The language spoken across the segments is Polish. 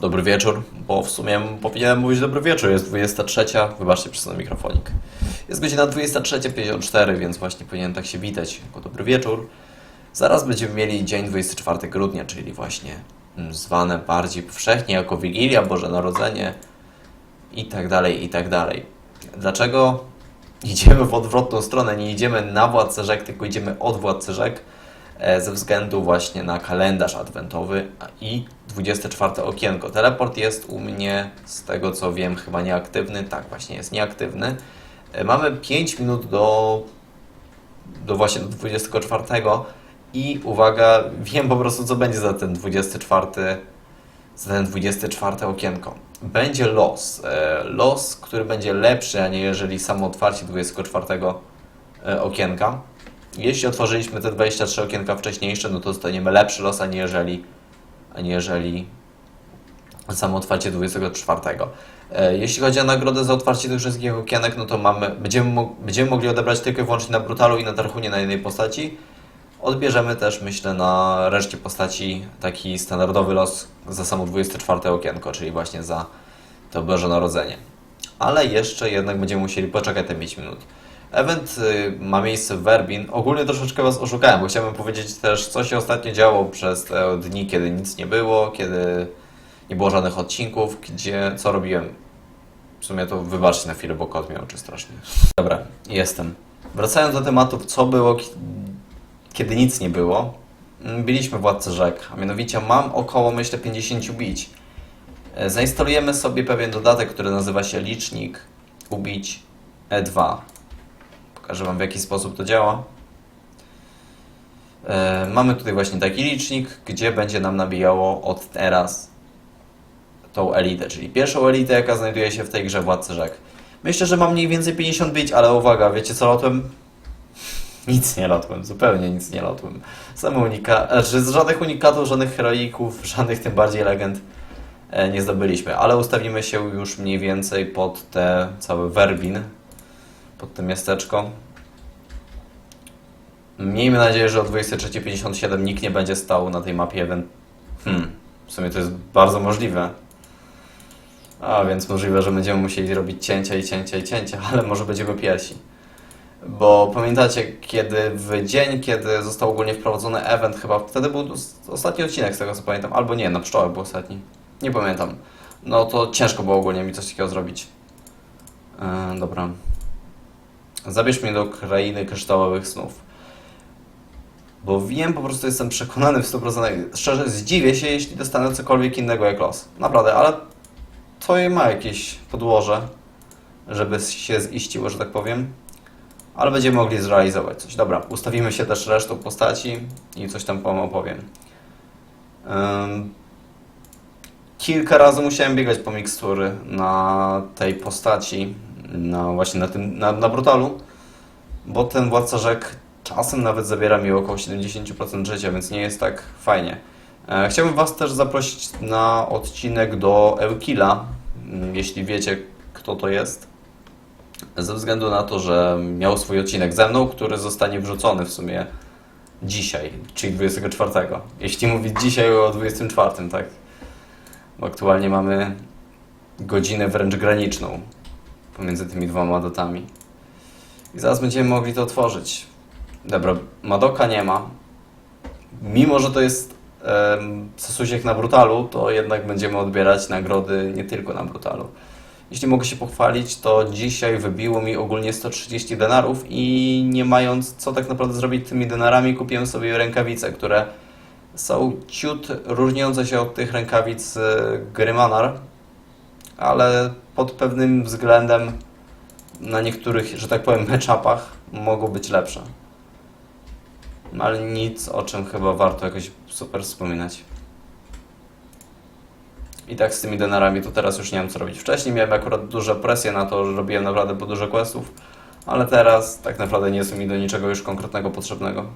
dobry wieczór, bo w sumie powinienem mówić dobry wieczór, jest 23, wybaczcie przez ten mikrofonik. Jest godzina 23.54, więc właśnie powinienem tak się witać jako dobry wieczór. Zaraz będziemy mieli dzień 24 grudnia, czyli właśnie zwane bardziej powszechnie jako Wigilia, Boże Narodzenie i tak dalej, i tak dalej. Dlaczego idziemy w odwrotną stronę? Nie idziemy na Władcę Rzek, tylko idziemy od Władcy Rzek ze względu właśnie na kalendarz adwentowy i 24 okienko. Teleport jest u mnie, z tego co wiem, chyba nieaktywny. Tak, właśnie jest nieaktywny. E, Mamy 5 minut do, do właśnie do 24 i uwaga, wiem po prostu co będzie za ten 24 za ten 24 okienko. Będzie los. E, Los, który będzie lepszy, a nie jeżeli samo otwarcie 24 e, okienka. Jeśli otworzyliśmy te 23 okienka wcześniejsze, no to dostaniemy lepszy los, a nie jeżeli, a nie jeżeli samo otwarcie 24. E, Jeśli chodzi o nagrodę za otwarcie tych wszystkich okienek, no to mamy, będziemy, będziemy mogli odebrać tylko i wyłącznie na Brutalu i na Tarchunie na jednej postaci. Odbierzemy też, myślę, na reszcie postaci taki standardowy los za samo 24 okienko, czyli właśnie za to Boże Narodzenie. Ale jeszcze jednak będziemy musieli poczekać te 5 minut. Event y, ma miejsce w Werbin. Ogólnie troszeczkę Was oszukałem, bo chciałbym powiedzieć też, co się ostatnio działo przez te dni, kiedy nic nie było, kiedy nie było żadnych odcinków, gdzie co robiłem. W sumie to wybaczcie na chwilę, bo kot miał oczy strasznie. Dobra, jestem. Wracając do tematów, co było, ki- kiedy nic nie było. Mm, Biliśmy Władcę Rzek, a mianowicie mam około, myślę, 50 bić. E, Zainstalujemy sobie pewien dodatek, który nazywa się Licznik Ubić E2. Pokażę Wam, w jaki sposób to działa. E, Mamy tutaj właśnie taki licznik, gdzie będzie nam nabijało od teraz tą elitę, czyli pierwszą elitę, jaka znajduje się w tej grze Władcy Rzek. Myślę, że mam mniej więcej 50 bić, ale uwaga, wiecie co lotłem? Nic nie lotłem, zupełnie nic nie lotłem. Same unika... Znaczy, żadnych unikatów, żadnych heroików, żadnych tym bardziej legend e, nie zdobyliśmy, ale ustawimy się już mniej więcej pod te całe werbin, pod to miasteczko. Miejmy nadzieję, że o 23.57 nikt nie będzie stał na tej mapie event. Hmm, w sumie to jest bardzo możliwe. A więc możliwe, że będziemy musieli robić cięcia i cięcia i cięcia, ale może będziemy pierwsi. Bo pamiętacie, kiedy w dzień, kiedy został ogólnie wprowadzony event, chyba wtedy był os- ostatni odcinek z tego co pamiętam, albo nie, na pszczołach był ostatni. Nie pamiętam. No to ciężko było ogólnie mi coś takiego zrobić. E, dobra. Zabierz mnie do krainy kryształowych snów. Bo wiem, po prostu jestem przekonany w 100%. Szczerze, zdziwię się, jeśli dostanę cokolwiek innego jak los. Naprawdę, ale to ma jakieś podłoże, żeby się ziściło, że tak powiem. Ale będziemy mogli zrealizować coś. Dobra, ustawimy się też resztą postaci i coś tam wam opowiem. Ym, kilka razy musiałem biegać po mikstury na tej postaci, właśnie na tym, na, na brutalu, bo ten władca rzek czasem nawet zabiera mi około 70% życia, więc nie jest tak fajnie. E, Chciałbym Was też zaprosić na odcinek do Eukila, mm, jeśli wiecie, kto to jest. Ze względu na to, że miał swój odcinek ze mną, który zostanie wrzucony w sumie dzisiaj, czyli 24. Jeśli mówić dzisiaj o 24, tak? Bo aktualnie mamy godzinę wręcz graniczną pomiędzy tymi dwoma datami. I zaraz będziemy mogli to otworzyć. Dobra, Madoka nie ma. Mimo, że to jest um, Sasusiek na Brutalu, to jednak będziemy odbierać nagrody nie tylko na Brutalu. Jeśli mogę się pochwalić, to dzisiaj wybiło mi ogólnie 130 denarów i nie mając co tak naprawdę zrobić tymi denarami, kupiłem sobie rękawice, które są ciut różniące się od tych rękawic z gry Manar, ale pod pewnym względem na niektórych, że tak powiem, matchupach mogą być lepsze. No ale nic, o czym chyba warto jakoś super wspominać. I tak z tymi denarami to teraz już nie wiem co robić. Wcześniej miałem akurat dużą presję na to, że robiłem naprawdę po dużo questów, ale teraz tak naprawdę nie są mi do niczego już konkretnego potrzebnego.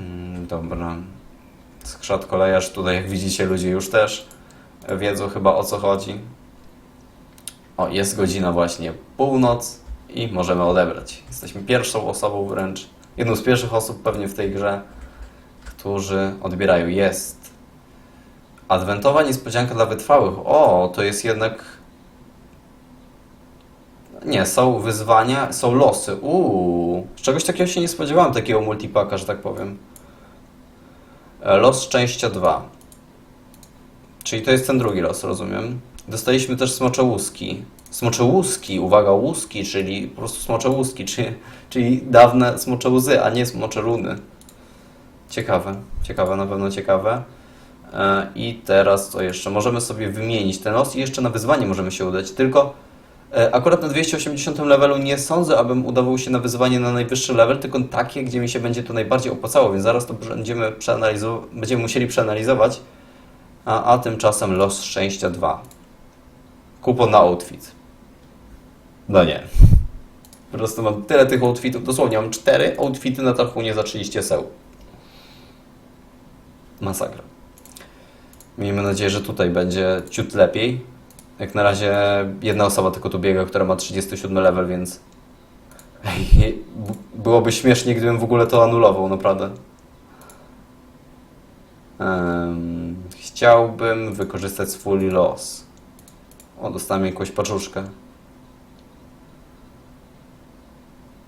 Mm, dobra. Skrzat kolejarz tutaj, jak widzicie, ludzie już też wiedzą chyba o co chodzi. O, jest godzina właśnie północ i możemy odebrać. Jesteśmy pierwszą osobą wręcz, jedną z pierwszych osób pewnie w tej grze, którzy odbierają. Jest. Adwentowa niespodzianka dla wytrwałych. O, to jest jednak. Nie, są wyzwania, są losy. Uuu, czegoś takiego się nie spodziewałem, takiego multipaka, że tak powiem. E, Los szczęścia 2. Czyli to jest ten drugi los, rozumiem. Dostaliśmy też smocze łuski. Smocze łuski, uwaga, łuski, czyli po prostu smocze łuski, czyli, czyli dawne smocze łzy, a nie smocze runy. Ciekawe, ciekawe, na pewno ciekawe. E, I teraz co jeszcze? Możemy sobie wymienić ten los i jeszcze na wyzwanie możemy się udać. Tylko akurat na 280 levelu nie sądzę, abym udawał się na wyzwanie na najwyższy level, tylko takie, gdzie mi się będzie to najbardziej opłacało, więc zaraz to będziemy, przeanalizować, będziemy musieli przeanalizować. A, a tymczasem los szczęścia 2. Kupon na outfit. No nie. Po prostu mam tyle tych outfitów, dosłownie mam cztery outfity na tarchunie za 30 seł. Masakra. Miejmy nadzieję, że tutaj będzie ciut lepiej. Jak na razie jedna osoba tylko tu biega, która ma 37 level, więc byłoby śmiesznie, gdybym w ogóle to anulował, naprawdę. Em, chciałbym wykorzystać swój los. O, dostałem jakąś paczuszkę.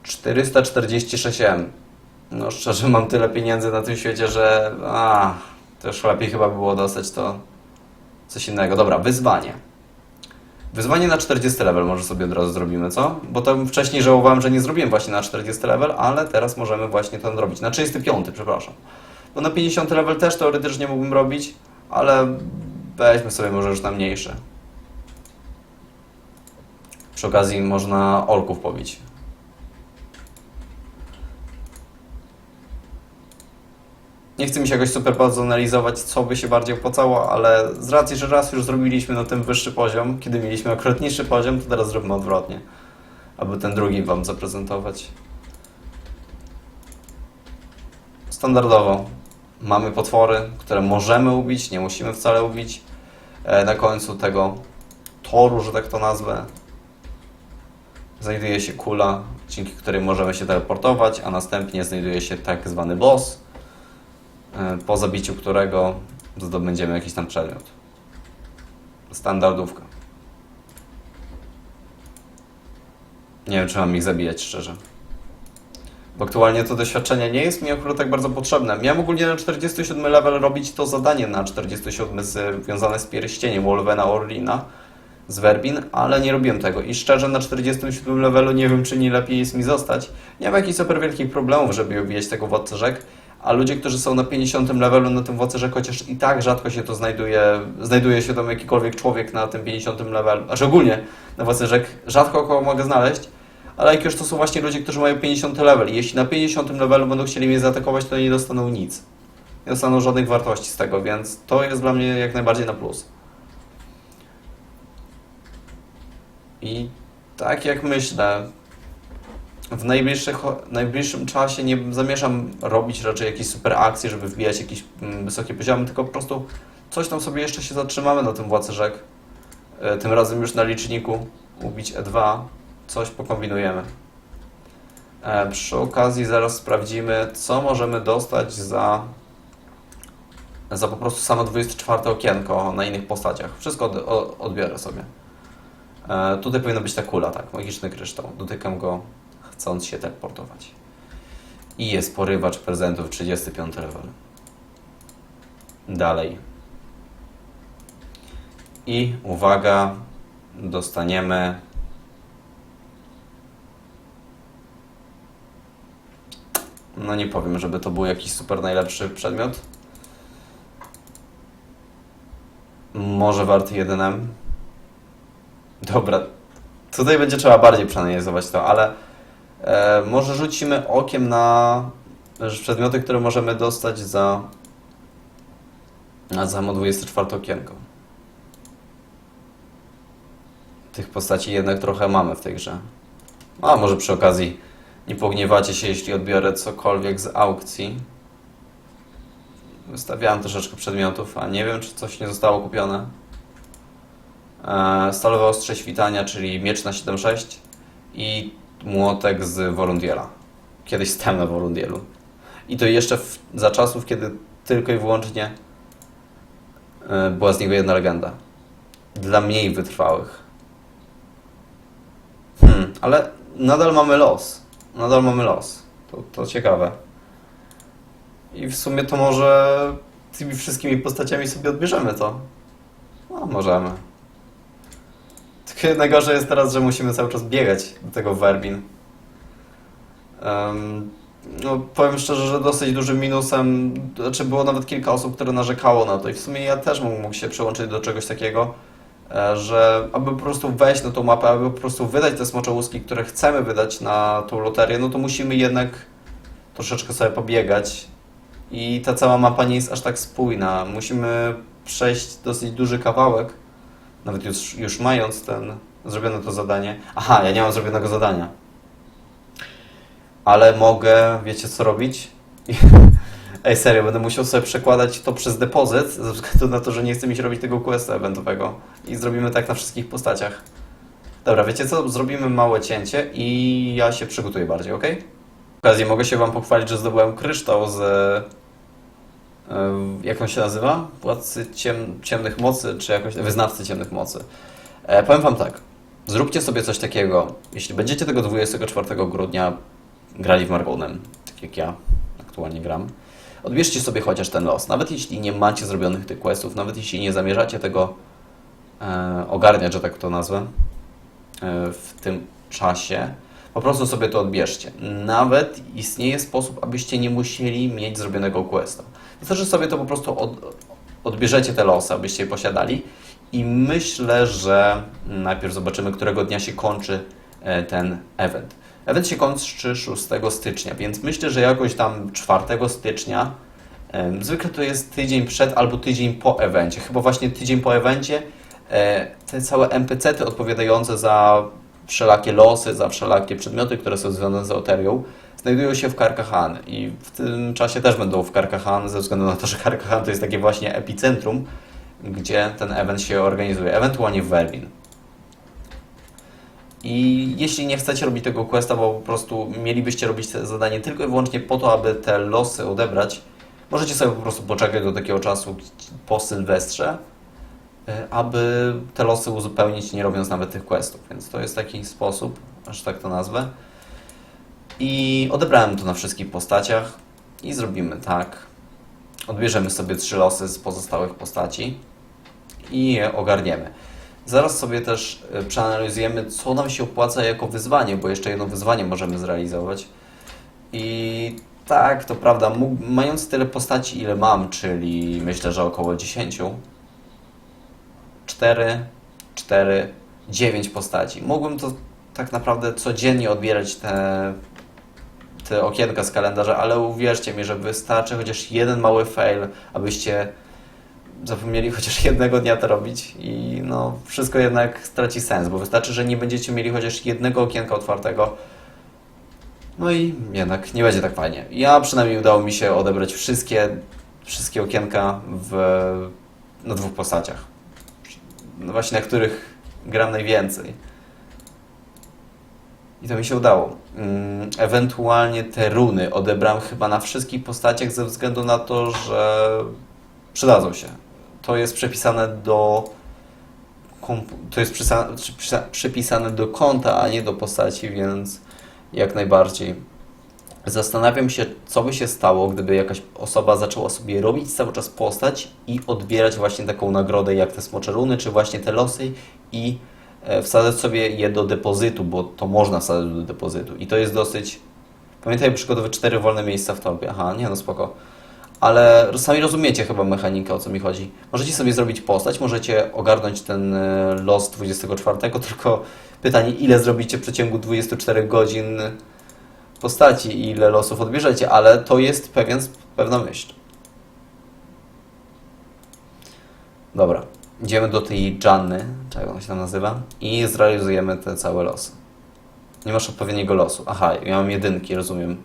446M. No szczerze, mam tyle pieniędzy na tym świecie, że a, to już lepiej chyba było dostać to coś innego. Dobra, wyzwanie. Wyzwanie na 40 level może sobie od razu zrobimy, co? Bo to wcześniej żałowałem, że nie zrobiłem właśnie na 40 level, ale teraz możemy właśnie to zrobić. Na 35, przepraszam. Bo na 50 level też teoretycznie mógłbym robić, ale weźmy sobie może już na mniejsze. Przy okazji można orków pobić. Nie chcę mi się jakoś super bardzo analizować, co by się bardziej opłacało, ale z racji, że raz już zrobiliśmy na tym wyższy poziom, kiedy mieliśmy akurat niższy poziom, to teraz zrobimy odwrotnie. Aby ten drugi Wam zaprezentować. Standardowo mamy potwory, które możemy ubić, nie musimy wcale ubić. E, Na końcu tego toru, że tak to nazwę, znajduje się kula, dzięki której możemy się teleportować, a następnie znajduje się tak zwany boss, po zabiciu którego zdobędziemy jakiś tam przedmiot. Standardówka. Nie wiem, czy mam ich zabijać szczerze. Bo aktualnie to doświadczenie nie jest mi akurat tak bardzo potrzebne. Miałem ogólnie na 47 level robić to zadanie na 47 związane z pierścieniem Wolvena Orlina z Werbin, ale nie robiłem tego. I szczerze na 47 levelu nie wiem, czy nie lepiej jest mi zostać. Nie mam jakichś super wielkich problemów, żeby ubijać tego władcę rzek, a ludzie, którzy są na 50 levelu na tym władcy rzek, chociaż i tak rzadko się to znajduje, znajduje się tam jakikolwiek człowiek na tym 50 levelu, znaczy ogólnie na władcy rzek, rzadko kogo mogę znaleźć, ale jak już to są właśnie ludzie, którzy mają 50 level i jeśli na 50 levelu będą chcieli mnie zaatakować, to nie dostaną nic. Nie dostaną żadnych wartości z tego, więc to jest dla mnie jak najbardziej na plus. I tak jak myślę, w najbliższym czasie nie zamierzam robić raczej jakiejś super akcji, żeby wbijać jakieś mm, wysokie poziomy, tylko po prostu coś tam sobie jeszcze się zatrzymamy na tym Władcy Rzek. E, Tym razem już na liczniku ubić E2, coś pokombinujemy. E, Przy okazji zaraz sprawdzimy, co możemy dostać za, za po prostu samo 24 okienko na innych postaciach. Wszystko od, odbiorę sobie. E, tutaj powinna być ta kula, tak, magiczny kryształ. Dotykam go, chcąc się teleportować. I jest porywacz prezentów, 35 level. Dalej. I uwaga, dostaniemy. No nie powiem, żeby to był jakiś super najlepszy przedmiot. Może warty 1M. Dobra, tutaj będzie trzeba bardziej przeanalizować to, ale może rzucimy okiem na przedmioty, które możemy dostać za samo 24 okienko. Tych postaci jednak trochę mamy w tej grze. A może przy okazji nie pogniewacie się, jeśli odbiorę cokolwiek z aukcji. Wystawiałem troszeczkę przedmiotów, a nie wiem, czy coś nie zostało kupione. E, Stalowe ostrze świtania, czyli miecz na 7.6 i młotek z Volundiela. Kiedyś stałem na Volundielu. I to jeszcze w, za czasów, kiedy tylko i wyłącznie e, była z niego jedna legenda. Dla mniej wytrwałych. Hmm, ale nadal mamy los. Nadal mamy los. To, to ciekawe. I w sumie to może tymi wszystkimi postaciami sobie odbierzemy to. No, możemy. Tylko najgorsze jest teraz, że musimy cały czas biegać do tego Werbin. Em, no, powiem szczerze, że dosyć dużym minusem, znaczy było nawet kilka osób, które narzekało na to i w sumie ja też mógł się przyłączyć do czegoś takiego, e, że aby po prostu wejść na tą mapę, aby po prostu wydać te smocze łuski, które chcemy wydać na tą loterię, no to musimy jednak troszeczkę sobie pobiegać i ta cała mapa nie jest aż tak spójna. Musimy przejść dosyć duży kawałek, nawet już, już mając ten, zrobione to zadanie. Aha, ja nie mam zrobionego zadania. Ale mogę, wiecie co robić? Ej, serio, będę musiał sobie przekładać to przez depozyt, ze względu na to, że nie chcę mi się robić tego questa eventowego. I zrobimy tak na wszystkich postaciach. Dobra, wiecie co? Zrobimy małe cięcie i ja się przygotuję bardziej, ok? W okazji mogę się Wam pochwalić, że zdobyłem kryształ z... Jak on się nazywa? Władcy ciem, ciemnych mocy, czy jakoś... Wyznawcy ciemnych mocy. E, powiem Wam tak. Zróbcie sobie coś takiego. Jeśli będziecie tego 24 grudnia grali w Margonem, tak jak ja aktualnie gram, odbierzcie sobie chociaż ten los. Nawet jeśli nie macie zrobionych tych questów, nawet jeśli nie zamierzacie tego e, ogarniać, że tak to nazwę, e, w tym czasie, po prostu sobie to odbierzcie. Nawet istnieje sposób, abyście nie musieli mieć zrobionego questa. Wystarczy sobie to po prostu od, odbierzecie te losy, abyście je posiadali i myślę, że najpierw zobaczymy, którego dnia się kończy e, ten event. Event się kończy 6 stycznia, więc myślę, że jakoś tam 4 stycznia, zwykle to jest tydzień przed albo tydzień po evencie. Chyba właśnie tydzień po evencie e, te całe NPC-ty odpowiadające za wszelakie losy, za wszelakie przedmioty, które są związane z loterią, znajdują się w Karkahan i w tym czasie też będą w Karkahan, ze względu na to, że Karkahan to jest takie właśnie epicentrum, gdzie ten event się organizuje, ewentualnie w Werbin. I jeśli nie chcecie robić tego questa, bo po prostu mielibyście robić zadanie tylko i wyłącznie po to, aby te losy odebrać, możecie sobie po prostu poczekać do takiego czasu po Sylwestrze, e, aby te losy uzupełnić, nie robiąc nawet tych questów. Więc to jest taki sposób, aż tak to nazwę. I odebrałem to na wszystkich postaciach i zrobimy tak. Odbierzemy sobie trzy losy z pozostałych postaci i je ogarniemy. Zaraz sobie też e, przeanalizujemy, co nam się opłaca jako wyzwanie, bo jeszcze jedno wyzwanie możemy zrealizować. I tak, to prawda, mając tyle postaci, ile mam, czyli myślę, że około 10, 4, 4, 9 postaci. Mógłbym to tak naprawdę codziennie odbierać te, te okienka z kalendarza, ale uwierzcie mi, że wystarczy chociaż jeden mały fail, abyście zapomnieli chociaż jednego dnia to robić i no wszystko jednak straci sens, bo wystarczy, że nie będziecie mieli chociaż jednego okienka otwartego. No i jednak nie będzie tak fajnie. Ja przynajmniej udało mi się odebrać wszystkie, wszystkie okienka w, na dwóch postaciach. No właśnie na których gram najwięcej. I to mi się udało. Mm, Ewentualnie te runy odebrałem chyba na wszystkich postaciach ze względu na to, że przydadzą się. To jest przepisane do to jest przypisane do konta, a nie do postaci, więc jak najbardziej. Zastanawiam się, co by się stało, gdyby jakaś osoba zaczęła sobie robić cały czas postać i odbierać właśnie taką nagrodę jak te smocze runy, czy właśnie te losy i wsadzać sobie je do depozytu, bo to można wsadzać do depozytu. I to jest dosyć... Pamiętaj, przygotować cztery wolne miejsca w tobie. Aha, nie no spoko. Ale sami rozumiecie chyba mechanikę, o co mi chodzi. Możecie sobie zrobić postać, możecie ogarnąć ten e, los 24, tylko pytanie, ile zrobicie w przeciągu 24 godzin postaci ile losów odbierzecie, ale to jest pewien, pewna myśl. Dobra, idziemy do tej Janny, czy jak ona się tam nazywa, i zrealizujemy te całe losy. Nie masz odpowiedniego losu. Aha, ja mam jedynki, rozumiem.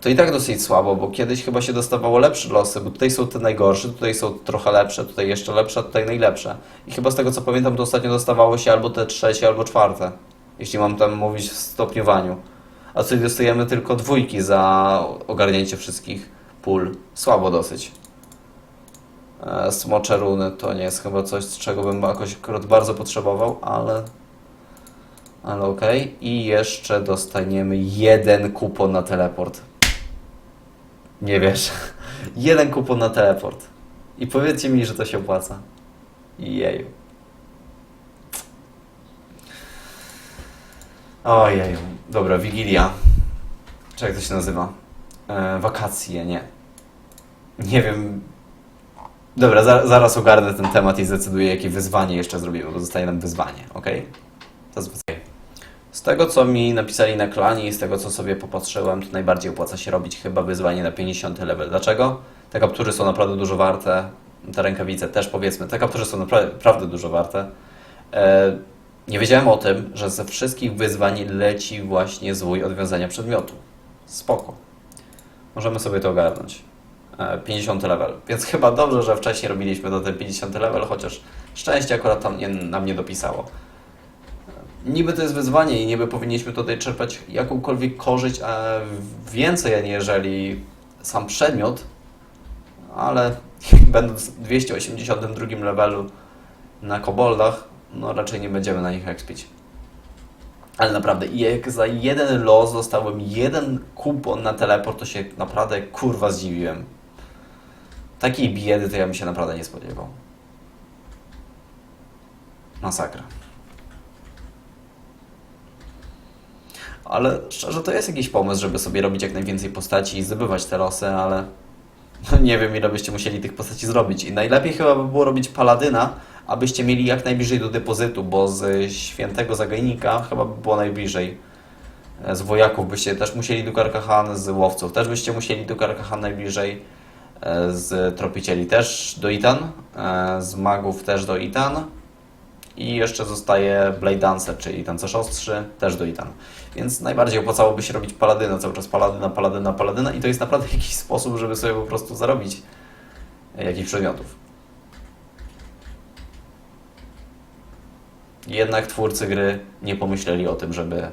To i tak dosyć słabo, bo kiedyś chyba się dostawało lepsze losy, bo tutaj są te najgorsze, tutaj są trochę lepsze, tutaj jeszcze lepsze, a tutaj najlepsze. I chyba z tego co pamiętam, to ostatnio dostawało się albo te trzecie, albo czwarte. Jeśli mam tam mówić w stopniowaniu. A tutaj dostajemy tylko dwójki za ogarnięcie wszystkich pól. Słabo dosyć. E, Smocze runy to nie jest chyba coś, z czego bym jakoś bardzo potrzebował, ale... Ale okej. I jeszcze dostaniemy jeden kupon na teleport. Nie wiesz. jeden kupon na teleport. I powiedzcie mi, że to się opłaca. Jeju. Ojeju. Dobra, Wigilia. Czy jak to się nazywa? E, wakacje, nie. Nie wiem. Dobra, za, zaraz ogarnę ten temat i zdecyduję, jakie wyzwanie jeszcze zrobimy, bo zostaje nam wyzwanie, ok? Wyzwanie. Z tego, co mi napisali na klanie i z tego, co sobie popatrzyłem, to najbardziej opłaca się robić chyba wyzwanie na 50 level. Dlaczego? Te kaptury są naprawdę dużo warte. Te rękawice też powiedzmy. Te kaptury są napra- naprawdę dużo warte. E, nie wiedziałem o tym, że ze wszystkich wyzwań leci właśnie zwój odwiązania przedmiotu. Spoko. Możemy sobie to ogarnąć. E, 50 level. Więc chyba dobrze, że wcześniej robiliśmy do ten 50 level, chociaż szczęście akurat tam nie, nam nie dopisało. E, Niby to jest wyzwanie i niby powinniśmy tutaj czerpać jakąkolwiek korzyść, a więcej aniżeli sam przedmiot, ale będąc w 282 levelu na koboldach, no raczej nie będziemy na nich expić. Ale naprawdę, jak za jeden los dostałem jeden kupon na teleport, to się naprawdę kurwa zdziwiłem. Takiej biedy to ja bym się naprawdę nie spodziewał. Masakra. Ale szczerze, to jest jakiś pomysł, żeby sobie robić jak najwięcej postaci i zdobywać te losy, ale no nie wiem, ile byście musieli tych postaci zrobić. I najlepiej chyba by było robić paladyna, abyście mieli jak najbliżej do depozytu, bo z świętego zagajnika chyba by było najbliżej. E, Z wojaków byście też musieli do Karkahan, z łowców też byście musieli do Karkahan najbliżej, z tropicieli też do Itan, e, z magów też do Itan i jeszcze zostaje Blade Dancer, czyli tancerz ostrzy, też do Itan. Więc najbardziej opłacałoby się robić paladyna, cały czas paladyna, paladyna, paladyna i to jest naprawdę jakiś sposób, żeby sobie po prostu zarobić e, jakichś przedmiotów. Jednak twórcy gry nie pomyśleli o tym, żeby e,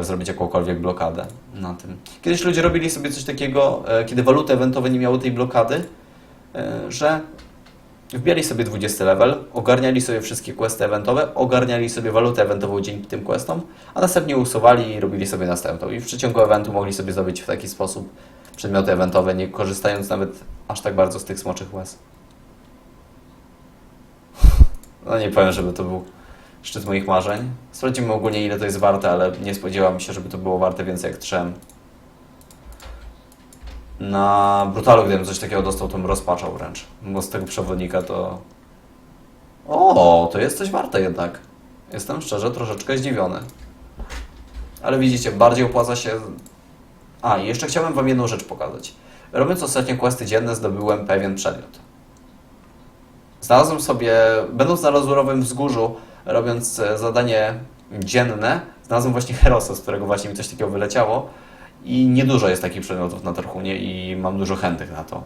zrobić jakąkolwiek blokadę na tym. Kiedyś ludzie robili sobie coś takiego, e, kiedy waluty eventowe nie miały tej blokady, e, że wbijali sobie 20 level, ogarniali sobie wszystkie questy eventowe, ogarniali sobie walutę eventową dzięki tym questom, a następnie usuwali i robili sobie następną. I w przeciągu eventu mogli sobie zdobyć w taki sposób przedmioty eventowe, nie korzystając nawet aż tak bardzo z tych smoczych łez. No nie powiem, żeby to był szczyt moich marzeń. Sprawdzimy ogólnie ile to jest warte, ale nie spodziewałem się, żeby to było warte więcej jak trzem. Na Brutalu, gdybym coś takiego dostał, to bym rozpaczał wręcz. Bo z tego przewodnika to... O, to jest coś warte jednak. Jestem szczerze troszeczkę zdziwiony. Ale widzicie, bardziej opłaca się... A, i jeszcze chciałem Wam jedną rzecz pokazać. Robiąc ostatnio questy dzienne, zdobyłem pewien przedmiot. Znalazłem sobie, będąc na lazurowym wzgórzu, robiąc e, zadanie dzienne, znalazłem właśnie Herosa, z którego właśnie mi coś takiego wyleciało. I niedużo jest takich przedmiotów na Tarchunie i mam dużo chętnych na to.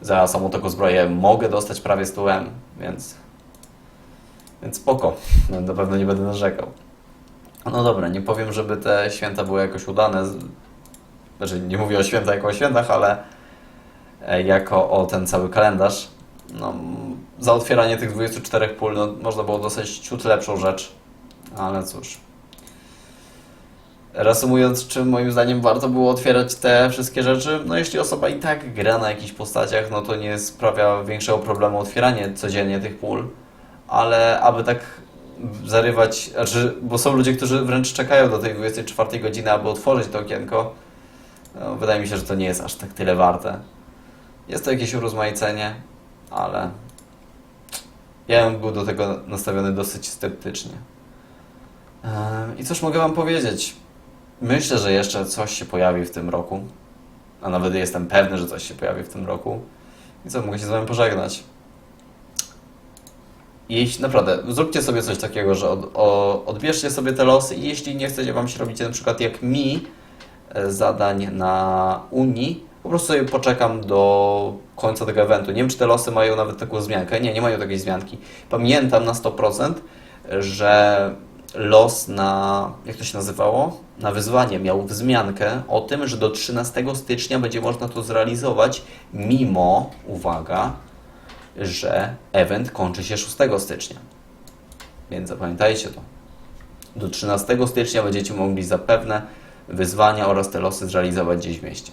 Za samą taką zbroję mogę dostać prawie 100 M, więc... Więc spoko. Na pewno nie będę narzekał. No dobra, nie powiem, żeby te święta były jakoś udane. Znaczy, nie mówię o świętach jako o świętach, ale e, jako o ten cały kalendarz. No, za otwieranie tych 24 pól no, można było dostać ciut lepszą rzecz, ale cóż. Reasumując, czym moim zdaniem warto było otwierać te wszystkie rzeczy, no jeśli osoba i tak gra na jakichś postaciach, no to nie sprawia większego problemu otwieranie codziennie tych pól, ale aby tak zarywać, znaczy, bo są ludzie, którzy wręcz czekają do tej 24 godziny, aby otworzyć to okienko, no, wydaje mi się, że to nie jest aż tak tyle warte. Jest to jakieś urozmaicenie, ale ja bym był do tego nastawiony dosyć sceptycznie. I cóż mogę Wam powiedzieć? Myślę, że jeszcze coś się pojawi w tym roku. A nawet jestem pewny, że coś się pojawi w tym roku. I co, mogę się z Wami pożegnać. Jeśli naprawdę, zróbcie sobie coś takiego, że od, o, odbierzcie sobie te losy i jeśli nie chcecie Wam się robić na przykład jak mi e, zadań na Unii, po prostu sobie poczekam do końca tego eventu. Nie wiem, czy te losy mają nawet taką wzmiankę. Nie, nie mają takiej wzmianki. Pamiętam na 100%, że los na, jak to się nazywało? Na wyzwanie miał wzmiankę o tym, że do 13 stycznia będzie można to zrealizować, mimo, uwaga, że event kończy się 6 stycznia. Więc zapamiętajcie to. Do 13 stycznia będziecie mogli zapewne wyzwania oraz te losy zrealizować gdzieś w mieście.